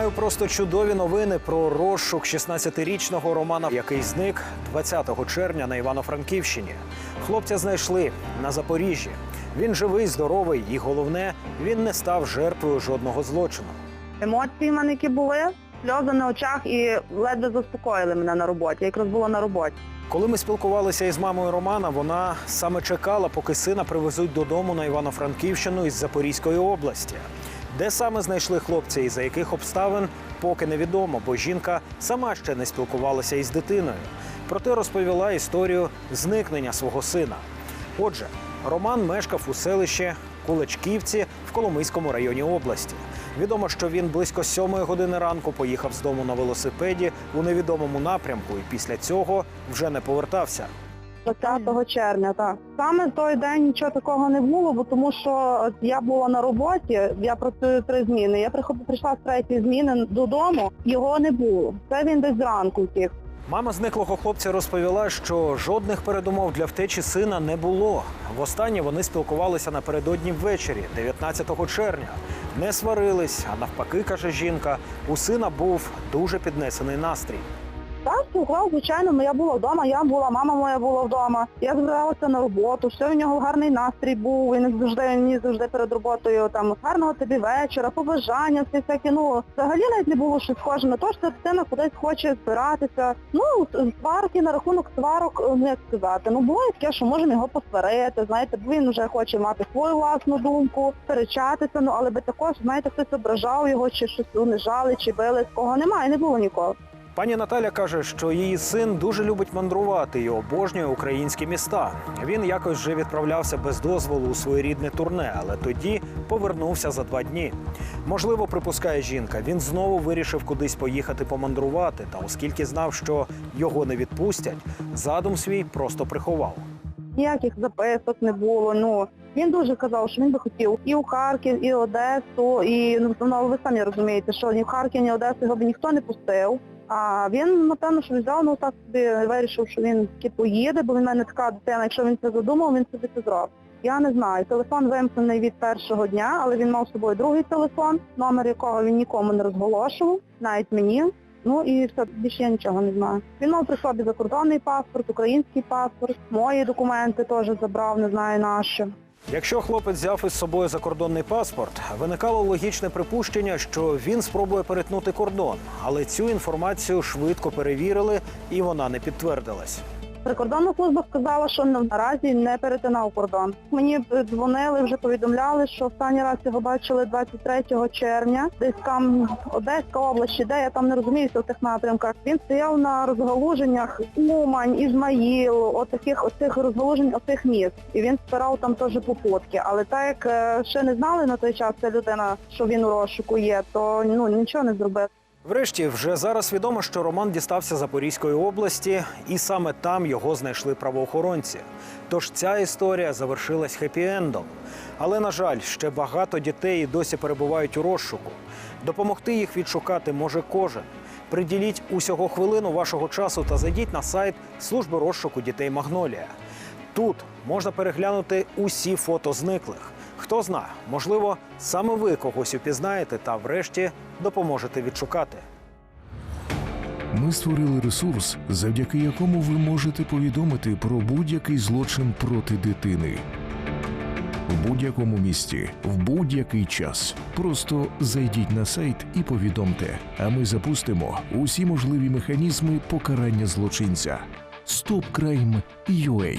Маю просто чудові новини про розшук 16-річного Романа, який зник 20 червня на Івано-Франківщині. Хлопця знайшли на Запоріжжі. Він живий, здоровий, і головне, він не став жертвою жодного злочину. Емоції в мене які були, сльози на очах і ледве заспокоїли мене на роботі. Я якраз була на роботі. Коли ми спілкувалися із мамою Романа, вона саме чекала, поки сина привезуть додому на Івано-Франківщину із Запорізької області. Де саме знайшли хлопця і за яких обставин, поки невідомо, бо жінка сама ще не спілкувалася із дитиною. Проте розповіла історію зникнення свого сина. Отже, Роман мешкав у селищі Кулачківці в Коломийському районі області. Відомо, що він близько сьомої години ранку поїхав з дому на велосипеді у невідомому напрямку і після цього вже не повертався. 20 червня, так. Саме в той день нічого такого не було, бо тому що я була на роботі, я працюю три зміни. Я прийшла з третьої зміни додому, його не було. Це він десь зранку втік. Мама зниклого хлопця розповіла, що жодних передумов для втечі сина не було. Востаннє вони спілкувалися напередодні ввечері, 19 червня. Не сварились, а навпаки, каже жінка, у сина був дуже піднесений настрій. Слухав, звичайно, я була вдома, я була, мама моя була вдома. Я збиралася на роботу, все в нього гарний настрій був, він завжди мені завжди перед роботою там гарного тобі вечора, побажання, всі всякі. Ну взагалі навіть не було щось схоже на те, що ця дитина кудись хоче збиратися. Ну, сварки на рахунок сварок, е, ну як сказати. Ну буває таке, що можемо його посварити, знаєте, бо він вже хоче мати свою власну думку, сперечатися, ну але би також, знаєте, хтось ображав його, чи щось унижали, чи били, такого немає, не було нікого. Пані Наталя каже, що її син дуже любить мандрувати і обожнює українські міста. Він якось вже відправлявся без дозволу у своєрідне турне, але тоді повернувся за два дні. Можливо, припускає жінка, він знову вирішив кудись поїхати помандрувати. Та оскільки знав, що його не відпустять, задум свій просто приховав. ніяких записок не було. Ну він дуже казав, що він би хотів і у Харків, і Одесу, і ну ну, ви самі розумієте, що ні в Харків, ні в Одесу його б ніхто не пустив. А він, напевно, що взяв, ну так собі вирішив, що він таки поїде, бо в мене така дитина, якщо він це задумав, він собі це зробить. Я не знаю. Телефон вимкнений від першого дня, але він мав з собою другий телефон, номер якого він нікому не розголошував, навіть мені. Ну і все, більше я нічого не знаю. Він мав при собі закордонний паспорт, український паспорт, мої документи теж забрав, не знаю нащо. Якщо хлопець взяв із собою закордонний паспорт, виникало логічне припущення, що він спробує перетнути кордон, але цю інформацію швидко перевірили, і вона не підтвердилась. Прикордонна служба сказала, що наразі не перетинав кордон. Мені дзвонили, вже повідомляли, що останній раз його бачили 23 червня, десь там Одеська область, де я там не розуміюся в тих напрямках. Він стояв на розгалуженнях Умань, Ізмаїл, отаких оцих розгалужень, оцих міст. І він спирав там теж попутки. Але так як е, ще не знали на той час ця людина, що він у розшуку є, то ну нічого не зробив. Врешті, вже зараз відомо, що Роман дістався Запорізької області, і саме там його знайшли правоохоронці. Тож ця історія завершилась хеппі-ендом. Але, на жаль, ще багато дітей досі перебувають у розшуку. Допомогти їх відшукати може кожен. Приділіть усього хвилину вашого часу та зайдіть на сайт служби розшуку дітей Магнолія. Тут можна переглянути усі фото зниклих. Хто зна, можливо, саме ви когось упізнаєте та врешті допоможете відшукати. Ми створили ресурс, завдяки якому ви можете повідомити про будь-який злочин проти дитини. В будь-якому місті, в будь-який час. Просто зайдіть на сайт і повідомте, а ми запустимо усі можливі механізми покарання злочинця. StopCrime.ua